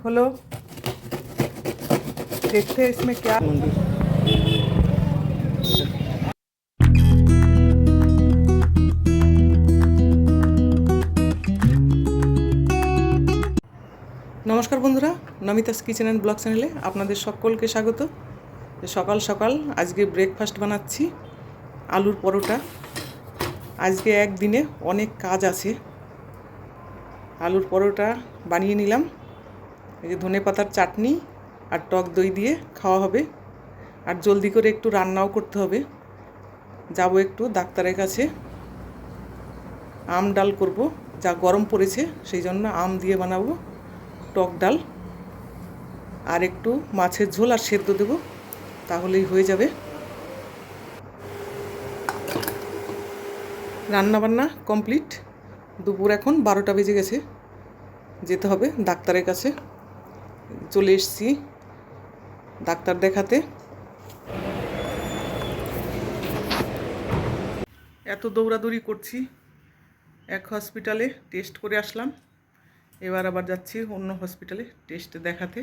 खोलो देखते हैं इसमें क्या নমস্কার বন্ধুরা নমিতাস কিচেন অ্যান্ড ব্লগ চ্যানেলে আপনাদের সকলকে স্বাগত সকাল সকাল আজকে ব্রেকফাস্ট বানাচ্ছি আলুর পরোটা আজকে একদিনে অনেক কাজ আছে আলুর পরোটা বানিয়ে নিলাম এই যে ধনে পাতার চাটনি আর টক দই দিয়ে খাওয়া হবে। আর জলদি করে একটু রান্নাও করতে হবে। যাব একটু ডাক্তারের কাছে। আম ডাল করব, যা গরম পড়েছে সেই জন্য আম দিয়ে বানাবো, টক ডাল। আর একটু মাছের ঝোল আর সেদ্ধ দেবো, তাহলেই হয়ে যাবে। রান্না বান্না কমপ্লিট। দুপুর এখন বারোটা বেজে গেছে। যেতে হবে ডাক্তারের কাছে। চলে এসছি ডাক্তার দেখাতে। এত দৌড়াদৌড়ি করছি, এক হসপিটালে টেস্ট করে আসলাম। এবার আবার যাচ্ছি অন্য হসপিটালে টেস্ট দেখাতে।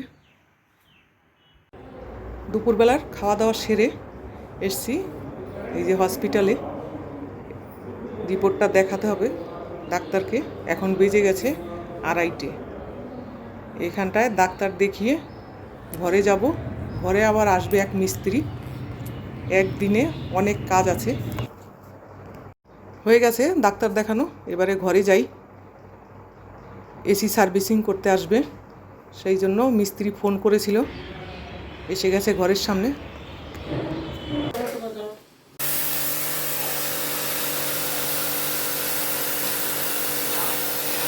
দুপুরবেলার খাওয়া দাওয়া সেরে এসছি, এই যে হসপিটালে রিপোর্টটা দেখাতে হবে ডাক্তারকে, এখন বেজে গেছে আড়াইটে। এখানটায় ডাক্তার দেখিয়ে ঘরে যাব। ঘরে আবার আসবে এক মিস্ত্রি। একদিনে অনেক কাজ আছে। হয়ে গেছে ডাক্তার দেখানো। এবারে ঘরে যাই। এসি সার্ভিসিং করতে আসবে। সেই জন্য মিস্ত্রি ফোন করেছিল। এসে গেছে ঘরের সামনে।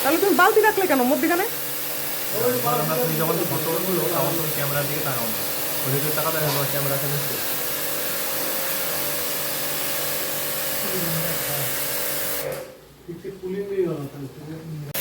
তাহলে তুমি বালতি রাখলে কেন? মধ্যিখানে? আমরা তুমি যখন ফটো তুলো তখন তুমি ক্যামেরার দিকে তাকাও না। ওই দিকে তাকাতে হবে ক্যামেরা থেকে হুম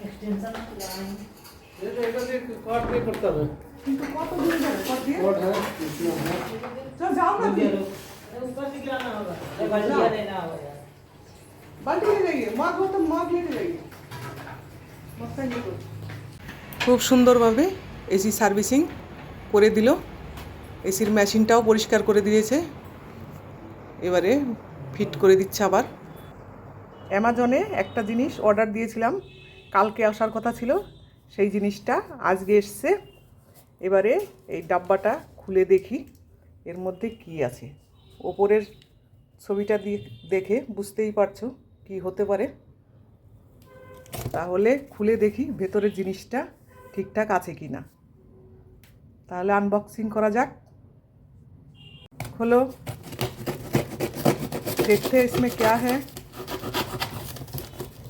नहीं है तो एक्सटेंशन लगाएंगे কিন্তু কত দূরে যাবে কত দিয়ে চল যাও না দিয়ে ऊपर से गिराना होगा अरे बल्टिया देना होगा यार बाल्टी ले जाइए मग हो तो मग लेके जाइए मस्तान ये करो। খুব সুন্দরভাবে এসি সার্ভিসিং করে দিল এসির মেশিনটাও পরিষ্কার করে দিয়েছে এবারে ফিট করে দিচ্ছে আবার অ্যামাজনে একটা জিনিস অর্ডার দিয়েছিলাম কালকে আসার কথা ছিল সেই জিনিসটা আজকে এসছে এবারে এই ডাব্বাটা খুলে দেখি এর মধ্যে কি আছে ওপরের ছবিটা দিয়ে দেখে বুঝতেই পারছো কি হতে পারে তাহলে খুলে দেখি ভেতরের জিনিসটা ঠিকঠাক আছে কি না তাহলে আনবক্সিং করা যাক খোলো देखते हैं इसमें क्या है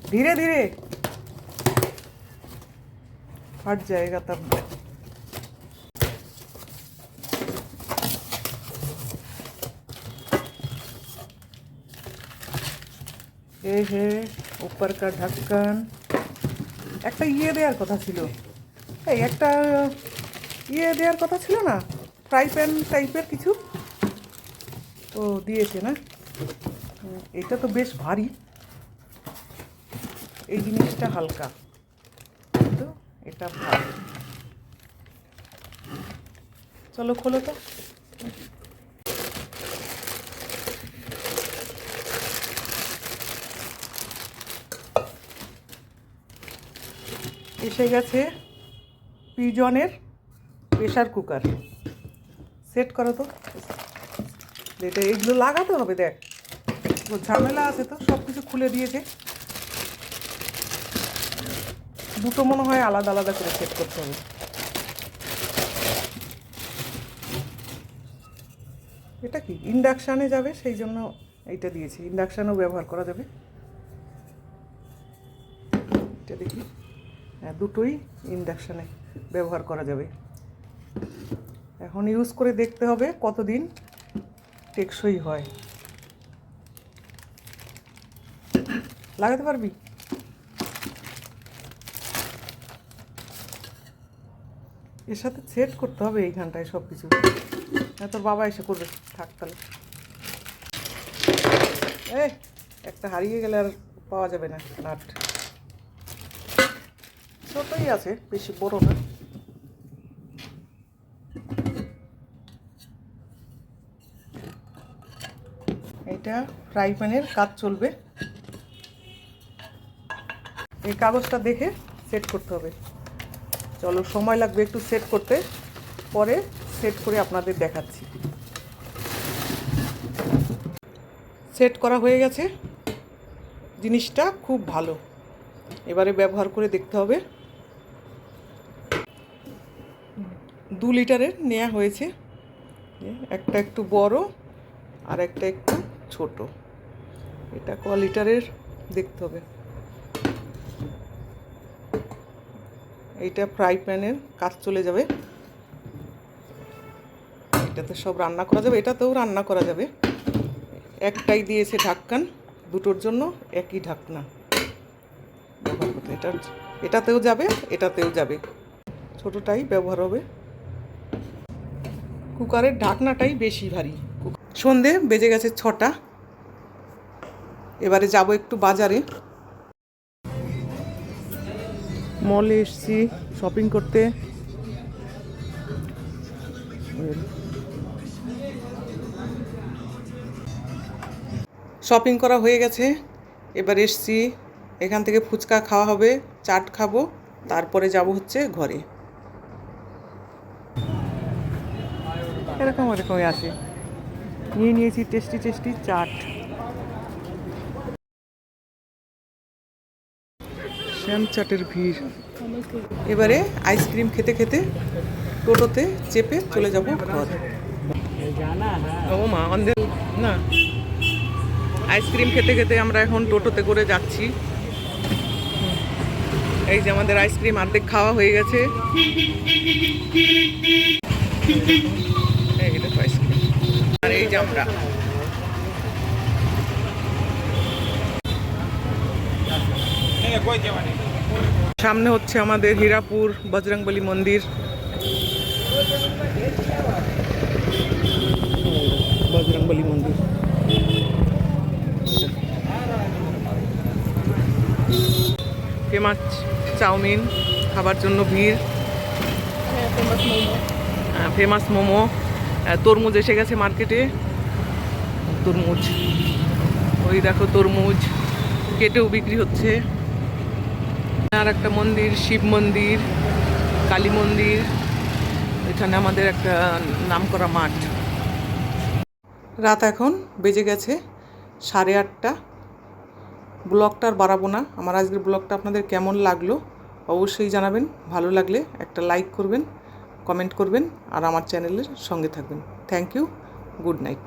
धीरे আর জায়গা তার নয় এ হে উপর কা ঢাক্কন একটা ইয়ে দেওয়ার কথা ছিল। এই একটা ইয়ে দেওয়ার কথা ছিল না? ফ্রাই প্যান টাইপের কিছু? ও দিয়েছে না? এটা তো বেশ ভারী। এই জিনিসটা হালকা। এটা ভারী চলো খোলো তো। এসে গেছে পিজনের প্রেশার কুকার। সেট করো তো। এটা এগুলো লাগাতে হবে, দেখ। ঝামেলা আছে তো সব কিছু খুলে দিয়েছে। দুটো মনে হয় আলাদা আলাদা করে সেট করতে হবে। এটা কি? ইন্ডাকশানে যাবে, সেই জন্য এইটা দিয়েছি। ইন্ডাকশানও ব্যবহার করা যাবে। এটা দেখি। হ্যাঁ দুটোই ইন্ডাকশানে ব্যবহার করা যাবে। এখন ইউজ করে দেখতে হবে কতদিন টেকসই হয়। লাগাতে পারবি? এর সাথে সেট করতে হবে এইখানটায় সব কিছু না তোর বাবা এসে করবে। থাক তাহলে। এ একটা হারিয়ে গেলে আর পাওয়া যাবে না নাট। ছোটই আছে, বেশি বড় না। এটা ফ্রাই প্যানের কাজ চলবে। এই কাগজটা দেখে সেট করতে হবে। চলো, সময় লাগবে একটু সেট করতে। পরে সেট করে আপনাদের দেখাচ্ছি। সেট করা হয়ে গেছে। জিনিসটা খুব ভালো। এবারে ব্যবহার করে দেখতে হবে। দু লিটারের নেওয়া হয়েছে। একটা একটু বড় আর একটা একটু ছোট। এটা ক লিটারের দেখতে হবে। এইটা ফ্রাই প্যানের কাজ চলে যাবে। এটাতে সব রান্না করা যাবে, এটাতেও রান্না করা যাবে। একটাই দিয়েছে ঢাক্কান দুটোর জন্য একই ঢাকনা। ব্যবহার করতে এটা এটাতেও যাবে এটাতেও যাবে। ছোটোটাই ব্যবহার হবে। কুকারের ঢাকনাটাই বেশি ভারী। সন্ধে বেজে গেছে ছটা। এবারে যাব একটু বাজারে। মলে এসছি শপিং করতে। শপিং করা হয়ে গেছে। এবার এসছি, এখান থেকে ফুচকা খাওয়া হবে, চাট খাব, তারপরে যাব হচ্ছে ঘরে। এরকম এরকমই আসে নিয়ে নিয়েছি টেস্টি টেস্টি চাট। চ্যাটের ভিড়। এবারে আইসক্রিম খেতে খেতে টোটোতে চেপে চলে যাব ঘর। ও মা অন্ধের না। আইসক্রিম খেতে খেতে আমরা এখন টোটোতে করে যাচ্ছি। এই যে আমাদের আইসক্রিম অর্ধেক খাওয়া হয়ে গেছে। আর এই যে আমরা। সামনে হচ্ছে আমাদের হীরাপুর বজরংবলী মন্দির। বজরংবলী মন্দির। ফেমাস চাউমিন খাবার জন্য ভিড়। ফেমাস মোমো। তরমুজ এসে গেছে মার্কেটে। তরমুজ। ওই দেখো তরমুজ। কেটেও বিক্রি হচ্ছে। আর একটা মন্দির, শিব মন্দির, কালী মন্দির। এখানে আমাদের একটা নামকরা মাঠ। রাত এখন বেজে গেছে সাড়ে আটটা। ব্লগটা আর বাড়াবো না। আমার আজকের ব্লগটা আপনাদের কেমন লাগল অবশ্যই জানাবেন। ভালো লাগলে একটা লাইক করবেন, কমেন্ট করবেন আর আমার চ্যানেলের সঙ্গে থাকবেন। Thank you, good night.